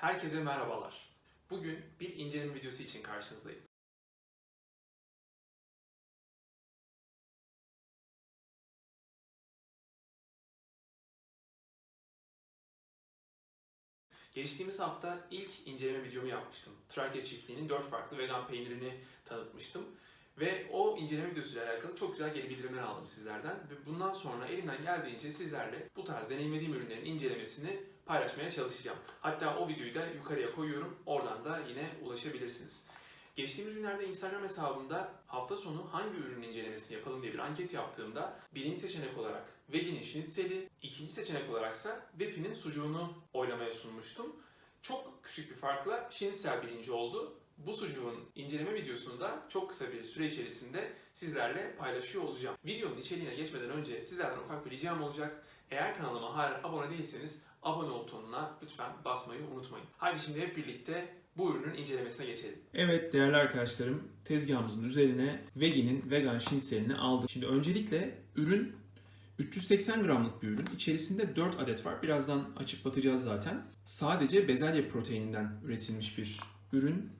Herkese merhabalar. Bugün bir inceleme videosu için karşınızdayım. Geçtiğimiz hafta ilk inceleme videomu yapmıştım. Trakya çiftliğinin 4 farklı vegan peynirini tanıtmıştım. Ve o inceleme videosuyla alakalı çok güzel geri bildirimler aldım sizlerden. Ve bundan sonra elimden geldiğince sizlerle bu tarz deneyimlediğim ürünlerin incelemesini paylaşmaya çalışacağım. Hatta o videoyu da yukarıya koyuyorum. Oradan da yine ulaşabilirsiniz. Geçtiğimiz günlerde Instagram hesabımda hafta sonu hangi ürünün incelemesini yapalım diye bir anket yaptığımda birinci seçenek olarak Vegin'in şnitzeli, ikinci seçenek olaraksa Vepi'nin sucuğunu oylamaya sunmuştum. Çok küçük bir farkla şnitzel birinci oldu. Bu sucuğun inceleme videosunu da çok kısa bir süre içerisinde sizlerle paylaşıyor olacağım. Videonun içeriğine geçmeden önce sizlerden ufak bir ricam olacak. Eğer kanalıma hala abone değilseniz abone ol butonuna lütfen basmayı unutmayın. Haydi şimdi hep birlikte bu ürünün incelemesine geçelim. Evet değerli arkadaşlarım tezgahımızın üzerine Vegi'nin vegan şinselini aldık. Şimdi öncelikle ürün 380 gramlık bir ürün. İçerisinde 4 adet var. Birazdan açıp bakacağız zaten. Sadece bezelye proteininden üretilmiş bir ürün.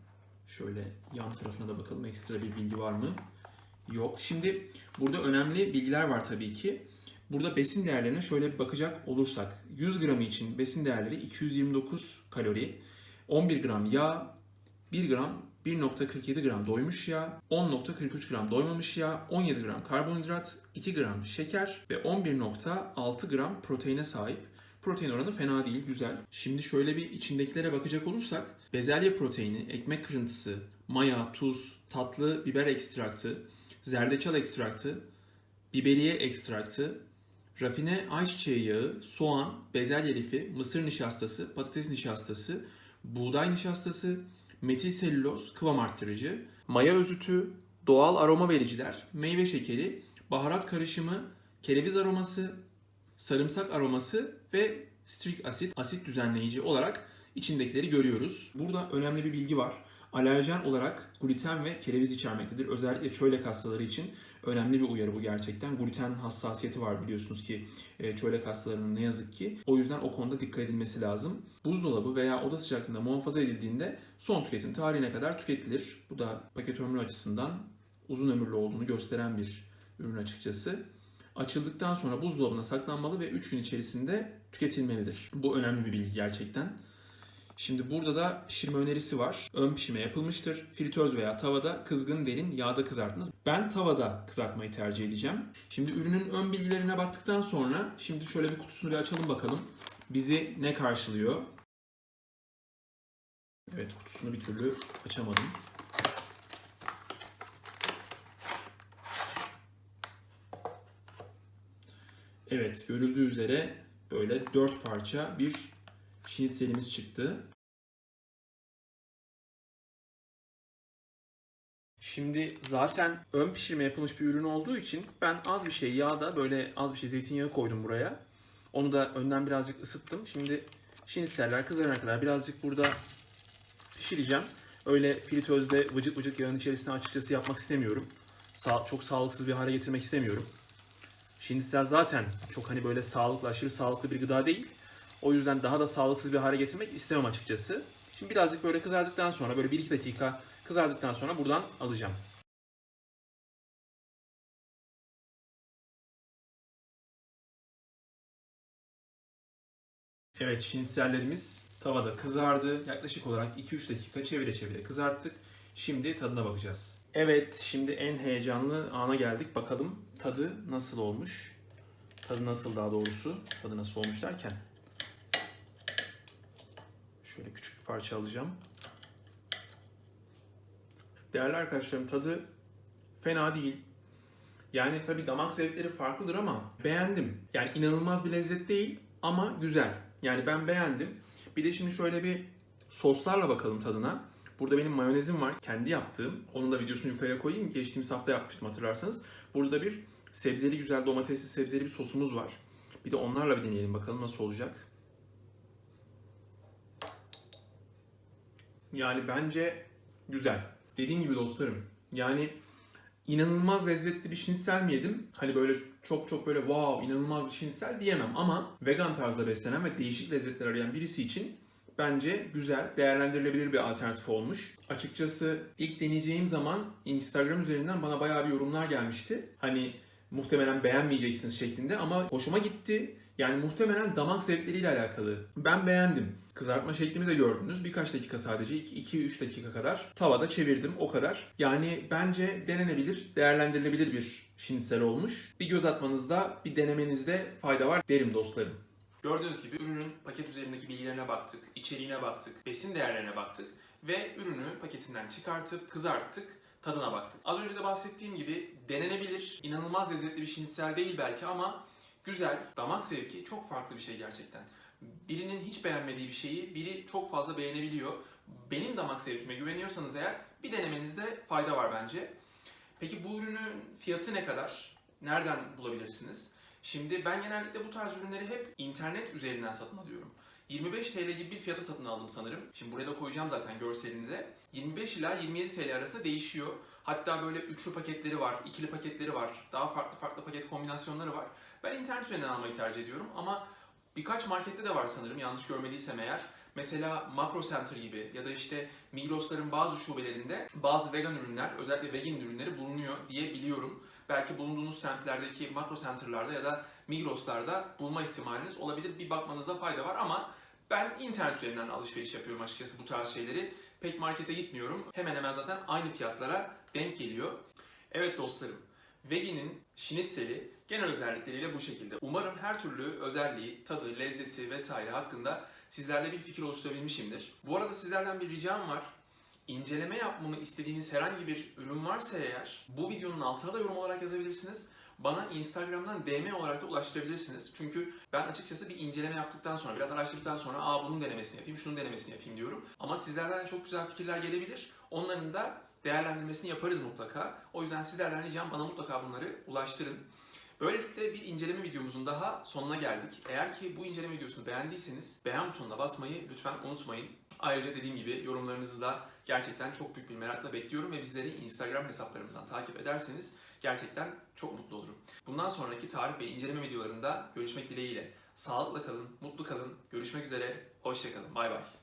Şöyle yan tarafına da bakalım ekstra bir bilgi var mı? Yok. Şimdi burada önemli bilgiler var tabii ki. Burada besin değerlerine şöyle bir bakacak olursak 100 gramı için besin değerleri 229 kalori, 11 gram yağ, 1 gram 1.47 gram doymuş yağ, 10.43 gram doymamış yağ, 17 gram karbonhidrat, 2 gram şeker ve 11.6 gram proteine sahip. Protein oranı fena değil, güzel. Şimdi şöyle bir içindekilere bakacak olursak, bezelye proteini, ekmek kırıntısı, maya, tuz, tatlı biber ekstraktı, zerdeçal ekstraktı, biberiye ekstraktı, rafine ayçiçeği yağı, soğan, bezelye lifi, mısır nişastası, patates nişastası, buğday nişastası, metil selüloz, kıvam arttırıcı, maya özütü, doğal aroma vericiler, meyve şekeri, baharat karışımı, kereviz aroması, sarımsak aroması ve strik asit, asit düzenleyici olarak içindekileri görüyoruz. Burada önemli bir bilgi var. Alerjen olarak gluten ve kereviz içermektedir. Özellikle çölyak hastaları için önemli bir uyarı bu gerçekten. Gluten hassasiyeti var biliyorsunuz ki e, çölyak hastalarının ne yazık ki. O yüzden o konuda dikkat edilmesi lazım. Buzdolabı veya oda sıcaklığında muhafaza edildiğinde son tüketim tarihine kadar tüketilir. Bu da paket ömrü açısından uzun ömürlü olduğunu gösteren bir ürün açıkçası. Açıldıktan sonra buzdolabına saklanmalı ve 3 gün içerisinde tüketilmelidir. Bu önemli bir bilgi gerçekten. Şimdi burada da pişirme önerisi var. Ön pişirme yapılmıştır. Fritöz veya tavada kızgın derin yağda kızartınız. Ben tavada kızartmayı tercih edeceğim. Şimdi ürünün ön bilgilerine baktıktan sonra şimdi şöyle bir kutusunu bir açalım bakalım. Bizi ne karşılıyor? Evet kutusunu bir türlü açamadım. Evet görüldüğü üzere böyle dört parça bir şnitzelimiz çıktı. Şimdi zaten ön pişirme yapılmış bir ürün olduğu için ben az bir şey yağda böyle az bir şey zeytinyağı koydum buraya. Onu da önden birazcık ısıttım. Şimdi şnitzeller kızarana kadar birazcık burada pişireceğim. Öyle fritözde vıcık vıcık yağın içerisine açıkçası yapmak istemiyorum. Sa- çok sağlıksız bir hale getirmek istemiyorum. Şinitzel zaten çok hani böyle sağlıklı, aşırı sağlıklı bir gıda değil. O yüzden daha da sağlıksız bir hale getirmek istemem açıkçası. Şimdi birazcık böyle kızardıktan sonra böyle 1-2 dakika kızardıktan sonra buradan alacağım. Evet şinitzellerimiz tavada kızardı. Yaklaşık olarak 2-3 dakika çevire çevire kızarttık. Şimdi tadına bakacağız. Evet şimdi en heyecanlı ana geldik. Bakalım tadı nasıl olmuş. Tadı nasıl daha doğrusu. Tadı nasıl olmuş derken. Şöyle küçük bir parça alacağım. Değerli arkadaşlarım tadı fena değil. Yani tabii damak zevkleri farklıdır ama beğendim. Yani inanılmaz bir lezzet değil ama güzel. Yani ben beğendim. Bir de şimdi şöyle bir soslarla bakalım tadına. Burada benim mayonezim var. Kendi yaptığım. Onun da videosunu yukarıya koyayım. Geçtiğimiz hafta yapmıştım hatırlarsanız. Burada bir sebzeli güzel domatesli sebzeli bir sosumuz var. Bir de onlarla bir deneyelim bakalım nasıl olacak. Yani bence güzel. Dediğim gibi dostlarım. Yani inanılmaz lezzetli bir şnitzel mi yedim? Hani böyle çok çok böyle wow inanılmaz bir şnitzel diyemem ama vegan tarzda beslenen ve değişik lezzetler arayan birisi için bence güzel, değerlendirilebilir bir alternatif olmuş. Açıkçası ilk deneyeceğim zaman Instagram üzerinden bana bayağı bir yorumlar gelmişti. Hani muhtemelen beğenmeyeceksiniz şeklinde ama hoşuma gitti. Yani muhtemelen damak zevkleriyle alakalı. Ben beğendim. Kızartma şeklimi de gördünüz. Birkaç dakika sadece 2-3 dakika kadar tavada çevirdim o kadar. Yani bence denenebilir, değerlendirilebilir bir şinsel olmuş. Bir göz atmanızda, bir denemenizde fayda var derim dostlarım. Gördüğünüz gibi ürünün paket üzerindeki bilgilerine baktık, içeriğine baktık, besin değerlerine baktık ve ürünü paketinden çıkartıp kızarttık, tadına baktık. Az önce de bahsettiğim gibi denenebilir, inanılmaz lezzetli bir şinsel değil belki ama güzel, damak zevki çok farklı bir şey gerçekten. Birinin hiç beğenmediği bir şeyi biri çok fazla beğenebiliyor. Benim damak zevkime güveniyorsanız eğer bir denemenizde fayda var bence. Peki bu ürünün fiyatı ne kadar? Nereden bulabilirsiniz? Şimdi ben genellikle bu tarz ürünleri hep internet üzerinden satın alıyorum. 25 TL gibi bir fiyata satın aldım sanırım. Şimdi buraya da koyacağım zaten görselini de. 25 ila 27 TL arasında değişiyor. Hatta böyle üçlü paketleri var, ikili paketleri var, daha farklı farklı paket kombinasyonları var. Ben internet üzerinden almayı tercih ediyorum ama birkaç markette de var sanırım yanlış görmediysem eğer. Mesela Makro Center gibi ya da işte Migros'ların bazı şubelerinde bazı vegan ürünler, özellikle vegan ürünleri bulunuyor diye biliyorum. Belki bulunduğunuz semtlerdeki makro center'larda ya da Migros'larda bulma ihtimaliniz olabilir. Bir bakmanızda fayda var ama ben internet üzerinden alışveriş yapıyorum açıkçası bu tarz şeyleri. Pek markete gitmiyorum. Hemen hemen zaten aynı fiyatlara denk geliyor. Evet dostlarım, Vegi'nin şinitseli genel özellikleriyle bu şekilde. Umarım her türlü özelliği, tadı, lezzeti vesaire hakkında sizlerle bir fikir oluşturabilmişimdir. Bu arada sizlerden bir ricam var. İnceleme yapmamı istediğiniz herhangi bir ürün varsa eğer bu videonun altına da yorum olarak yazabilirsiniz. Bana Instagram'dan DM olarak da ulaştırabilirsiniz. Çünkü ben açıkçası bir inceleme yaptıktan sonra, biraz araştırdıktan sonra aa bunun denemesini yapayım, şunun denemesini yapayım diyorum. Ama sizlerden çok güzel fikirler gelebilir. Onların da değerlendirmesini yaparız mutlaka. O yüzden sizlerden ricam bana mutlaka bunları ulaştırın. Böylelikle bir inceleme videomuzun daha sonuna geldik. Eğer ki bu inceleme videosunu beğendiyseniz beğen butonuna basmayı lütfen unutmayın. Ayrıca dediğim gibi yorumlarınızı da gerçekten çok büyük bir merakla bekliyorum ve bizleri Instagram hesaplarımızdan takip ederseniz gerçekten çok mutlu olurum. Bundan sonraki tarif ve inceleme videolarında görüşmek dileğiyle. Sağlıkla kalın, mutlu kalın. Görüşmek üzere, hoşçakalın. Bay bay.